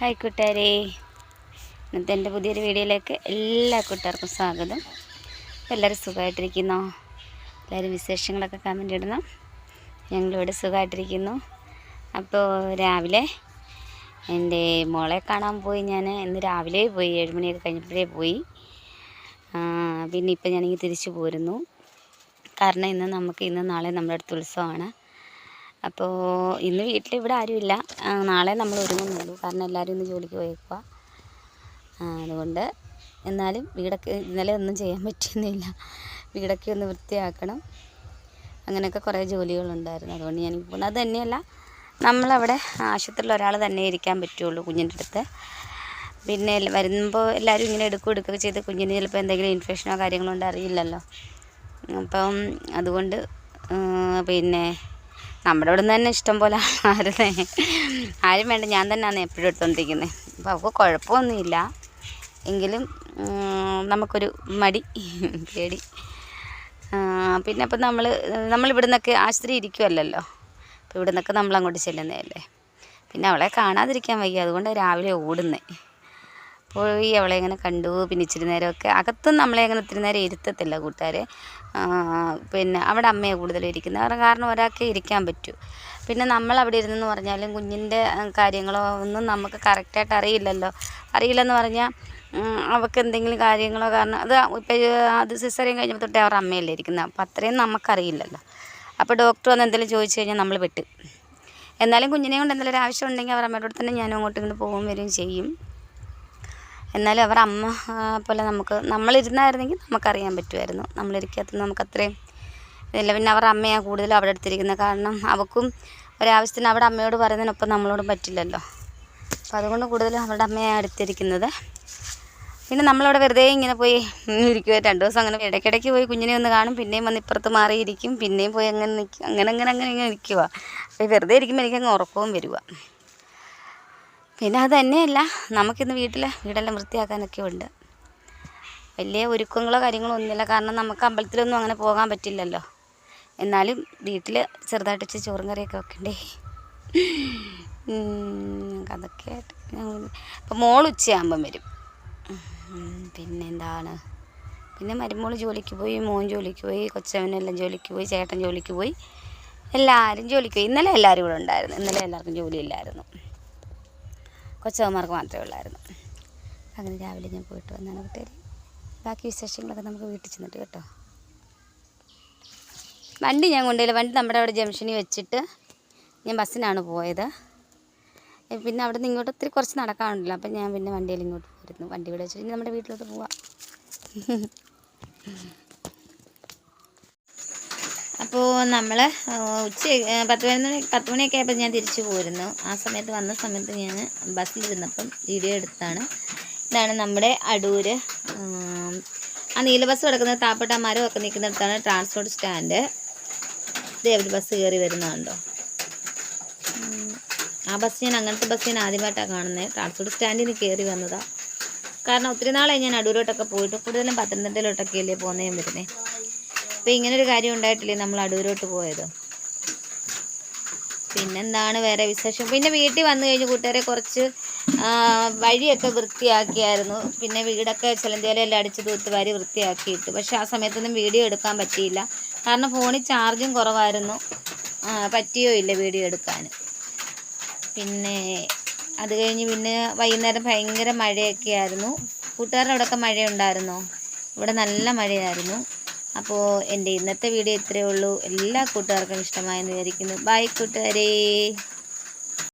Hi കൂട്ടുകാരെ. ഇന്നത്തെ എന്റെ പുതിയൊരു വീഡിയോയിലേക്ക് എല്ലാ കൂട്ടുകാർക്കും സ്വാഗതം. എല്ലാവരും സുഖമായിട്ടിരിക്കുന്നോ? എല്ലാവരും വിശേഷങ്ങളൊക്കെ കമന്റ് ഇടണം. ഞങ്ങളിവിടെ സുഖമായിട്ടിരിക്കുന്നു. അപ്പോൾ രാവിലെ എന്റെ മോളെ കാണാൻ പോയി ഞാൻ. ഇന്ന് രാവിലെ പോയി ഏഴുമണിയൊക്കെ കഴിഞ്ഞപ്പോഴേ പോയി. പിന്നെ ഇപ്പം ഞാനിങ്ങനെ തിരിച്ചു പോരുന്നു. കാരണം ഇന്ന് നമുക്ക് ഇന്ന് നാളെ നമ്മുടെ അടുത്ത് ഉത്സവമാണ്. അപ്പോൾ ഇന്ന് വീട്ടിൽ ഇവിടെ ആരുമില്ല. നാളെ നമ്മൾ ഒരുങ്ങുന്നുള്ളൂ. കാരണം എല്ലാവരും ഇന്ന് ജോലിക്ക് പോയേക്കുക അതുകൊണ്ട് എന്നാലും വീടൊക്കെ ഇന്നലെ ഒന്നും ചെയ്യാൻ പറ്റിയൊന്നുമില്ല വീടൊക്കെ ഒന്ന് വൃത്തിയാക്കണം. അങ്ങനെയൊക്കെ കുറേ ജോലികളുണ്ടായിരുന്നു. അതുകൊണ്ട് ഞാൻ പോകുന്നത് അത് തന്നെയല്ല നമ്മളവിടെ ആശുപത്രിയിൽ ഒരാൾ തന്നെ ഇരിക്കാൻ പറ്റുള്ളൂ കുഞ്ഞിന്റെ അടുത്ത്. പിന്നെ വരുമ്പോൾ എല്ലാവരും ഇങ്ങനെ എടുക്കും എടുക്കുകയൊക്കെ ചെയ്ത് കുഞ്ഞിന് ചിലപ്പോൾ എന്തെങ്കിലും ഇൻഫെക്ഷനോ കാര്യങ്ങളോ ഉണ്ട് അറിയില്ലല്ലോ. അപ്പം അതുകൊണ്ട് പിന്നെ നമ്മുടെ ഇവിടെ നിന്ന് തന്നെ ഇഷ്ടം പോലെ ആയിരുന്നേ ആരും വേണ്ട ഞാൻ തന്നെയാണ് എപ്പോഴും എടുത്തുകൊണ്ടിരിക്കുന്നത് അപ്പോൾ അവൾക്ക് കുഴപ്പമൊന്നുമില്ല എങ്കിലും നമുക്കൊരു മടി പേടി. പിന്നെ അപ്പം നമ്മൾ ഇവിടെ നിന്നൊക്കെ ആശുപത്രി ഇരിക്കുമല്ലോ അപ്പോൾ ഇവിടെ നിന്നൊക്കെ നമ്മൾ അങ്ങോട്ട് ചെല്ലുന്നതല്ലേ? പിന്നെ അവളെ കാണാതിരിക്കാൻ വയ്യ. അതുകൊണ്ട് രാവിലെ ഓടുന്നേ. പോയി അവളെ ഇങ്ങനെ കണ്ടു പിന്നെ ഇച്ചിരി നേരമൊക്കെ അകത്തും നമ്മളെ അങ്ങനെ ഒത്തിരി നേരം ഇരുത്തത്തില്ല കൂട്ടുകാരെ. പിന്നെ അവിടെ അമ്മയെ കൂടുതലും ഇരിക്കുന്നത്. കാരണം ഒരാൾക്കേ ഇരിക്കാൻ പറ്റൂ. പിന്നെ നമ്മൾ അവിടെ ഇരുന്നെന്ന് പറഞ്ഞാലും കുഞ്ഞിന്റെ കാര്യങ്ങളോ ഒന്നും നമുക്ക് കറക്റ്റായിട്ട് അറിയില്ലല്ലോ. അറിയില്ലെന്ന് പറഞ്ഞാൽ അവൾക്ക് എന്തെങ്കിലും കാര്യങ്ങളോ കാരണം അത് ഇപ്പം അത് സിസറിയും കഴിഞ്ഞപ്പോൾ തൊട്ടേ അവരുടെ അമ്മയല്ലേ ഇരിക്കുന്നത്. അപ്പം അത്രയും നമുക്കറിയില്ലല്ലോ. അപ്പോൾ ഡോക്ടർ വന്ന് എന്തെങ്കിലും ചോദിച്ചു കഴിഞ്ഞാൽ നമ്മൾ വിട്ട്. എന്നാലും കുഞ്ഞിനെ കൊണ്ട് എന്തെങ്കിലും ഒരു ആവശ്യം ഉണ്ടെങ്കിൽ അവർ അമ്മയുടെ അടുത്ത് തന്നെ ഞാനും അങ്ങോട്ടും ഇങ്ങോട്ട് പോകും വരികയും ചെയ്യും. എന്നാലും അവർ അമ്മ പോലെ നമുക്ക് നമ്മളിരുന്നായിരുന്നെങ്കിൽ നമുക്കറിയാൻ പറ്റുമായിരുന്നു. നമ്മളിരിക്കാത്ത നമുക്ക് അത്രയും ഇതില്ല പിന്നെ അവർ അമ്മയാണ് കൂടുതലും അവിടെ അടുത്തിരിക്കുന്നത്. കാരണം അവൾക്കും ഒരാവശ്യത്തിന് അവിടെ അമ്മയോട് പറയുന്നതിനൊപ്പം നമ്മളോടും പറ്റില്ലല്ലോ. അപ്പം അതുകൊണ്ട് കൂടുതലും അവരുടെ അമ്മയാണ് അടുത്തിരിക്കുന്നത്. പിന്നെ നമ്മളവിടെ വെറുതെ ഇങ്ങനെ പോയി ഇരിക്കുക രണ്ട് ദിവസം അങ്ങനെ ഇടയ്ക്കിടയ്ക്ക് പോയി കുഞ്ഞിനെ ഒന്ന് കാണും. പിന്നെയും വന്ന് ഇപ്പുറത്ത് മാറിയിരിക്കും. പിന്നെയും പോയി അങ്ങനെ നിൽക്കും അങ്ങനെ അങ്ങനെ അങ്ങനെ ഇങ്ങനെ നിൽക്കുക അപ്പോൾ വെറുതെ ഇരിക്കുമ്പോൾ എനിക്കങ്ങ് ഉറക്കവും വരിക പിന്നെ അത് തന്നെയല്ല നമുക്കിന്ന് വീട്ടിൽ വീടെല്ലാം വൃത്തിയാക്കാനൊക്കെ ഉണ്ട്. വലിയ ഒരുക്കങ്ങളോ കാര്യങ്ങളോ ഒന്നുമില്ല. കാരണം നമുക്ക് അമ്പലത്തിലൊന്നും അങ്ങനെ പോകാൻ പറ്റില്ലല്ലോ. എന്നാലും വീട്ടിൽ ചെറുതായിട്ട് വെച്ച് ചോറും കറിയൊക്കെ വെക്കണ്ടേ. അതൊക്കെ അപ്പം മോൾ ഉച്ചയാകുമ്പം വരും. പിന്നെ എന്താണ് പിന്നെ മരുമോൾ ജോലിക്ക് പോയി മോൻ ജോലിക്ക് പോയി കൊച്ചവനെല്ലാം ജോലിക്ക് പോയി ചേട്ടൻ ജോലിക്ക് പോയി. എല്ലാവരും ജോലിക്ക് പോയി. ഇന്നലെ എല്ലാവരും ഇവിടെ ഉണ്ടായിരുന്നു. ഇന്നലെ എല്ലാവർക്കും ജോലിയില്ലായിരുന്നു. കൊച്ചവന്മാർക്ക് മാത്രമേ ഉള്ളായിരുന്നു. അങ്ങനെ രാവിലെ ഞാൻ പോയിട്ട് വന്നാണ് കുട്ടികൾ ബാക്കി വിശേഷങ്ങളൊക്കെ നമുക്ക് വീട്ടിൽ ചെന്നിട്ട് കേട്ടോ. വണ്ടി ഞാൻ കൊണ്ടുപോയില്ല. വണ്ടി നമ്മുടെ അവിടെ ജംഗ്ഷനിൽ വെച്ചിട്ട് ഞാൻ ബസ്സിനാണ് പോയത്. പിന്നെ അവിടെ നിന്ന് ഇങ്ങോട്ട് ഒത്തിരി കുറച്ച് നടക്കാനുണ്ടല്ലോ. അപ്പം ഞാൻ പിന്നെ വണ്ടിയിൽ ഇങ്ങോട്ട് പോയിരുന്നു വണ്ടി ഇവിടെ വെച്ചിട്ട് നമ്മുടെ വീട്ടിലോട്ട് പോവാം. അപ്പോൾ നമ്മൾ ഉച്ച പത്ത് മണി പത്ത് മണിയൊക്കെ ആയപ്പോൾ ഞാൻ തിരിച്ചു പോരുന്നു. ആ സമയത്ത് വന്ന സമയത്ത് ഞാൻ ബസ്സിലിരുന്നപ്പം വീഡിയോ എടുത്താണ്. ഇതാണ് നമ്മുടെ അടൂർ ആ നീല ബസ് കിടക്കുന്നത് താപ്പട്ടമാരും ഒക്കെ നിൽക്കുന്നിടത്താണ് ട്രാൻസ്പോർട്ട് സ്റ്റാൻഡ്. ഒരു ബസ് കയറി വരുന്നതുണ്ടോ? ആ ബസ് ഞാൻ അങ്ങനത്തെ ബസ് ഞാൻ ആദ്യമായിട്ടാണ് കാണുന്നത് ട്രാൻസ്പോർട്ട് സ്റ്റാൻഡിൽ നിന്ന് കയറി വന്നതാണ് കാരണം ഒത്തിരി നാളായി ഞാൻ അടൂരോട്ടൊക്കെ പോയിട്ട് കൂടുതലും പത്തനംതിട്ടയിലോട്ടൊക്കെ അല്ലേ പോകുന്നതും വരുന്നത് അപ്പോൾ ഇങ്ങനെ ഒരു കാര്യം ഉണ്ടായിട്ടില്ലേ നമ്മൾ അടൂരോട്ട് പോയത്? പിന്നെന്താണ് വേറെ വിശേഷം? പിന്നെ വീട്ടിൽ വന്നു കഴിഞ്ഞ് കൂട്ടുകാരെ കുറച്ച് വഴിയൊക്കെ വൃത്തിയാക്കിയായിരുന്നു. പിന്നെ വീടൊക്കെ ചിലന്തിയാലെല്ലാം അടിച്ച് തൂത്ത് വാരി വൃത്തിയാക്കിയിട്ട്. പക്ഷെ ആ സമയത്തൊന്നും വീഡിയോ എടുക്കാൻ പറ്റിയില്ല. കാരണം ഫോണിൽ ചാർജും കുറവായിരുന്നു. പറ്റിയോ ഇല്ല വീഡിയോ എടുക്കാൻ. പിന്നെ അത് കഴിഞ്ഞ് പിന്നെ വൈകുന്നേരം ഭയങ്കര മഴയൊക്കെ ആയിരുന്നു കൂട്ടുകാരുടെ അവിടെയൊക്കെ മഴയുണ്ടായിരുന്നോ? ഇവിടെ നല്ല മഴയായിരുന്നു. അപ്പോൾ എന്റെ ഇന്നത്തെ വീഡിയോ ഇത്രയേ ഉള്ളൂ. എല്ലാ കൂട്ടുകാർക്കും ഇഷ്ടമായെന്ന് വിചാരിക്കുന്നു. ബൈ കൂട്ടുകാരേ.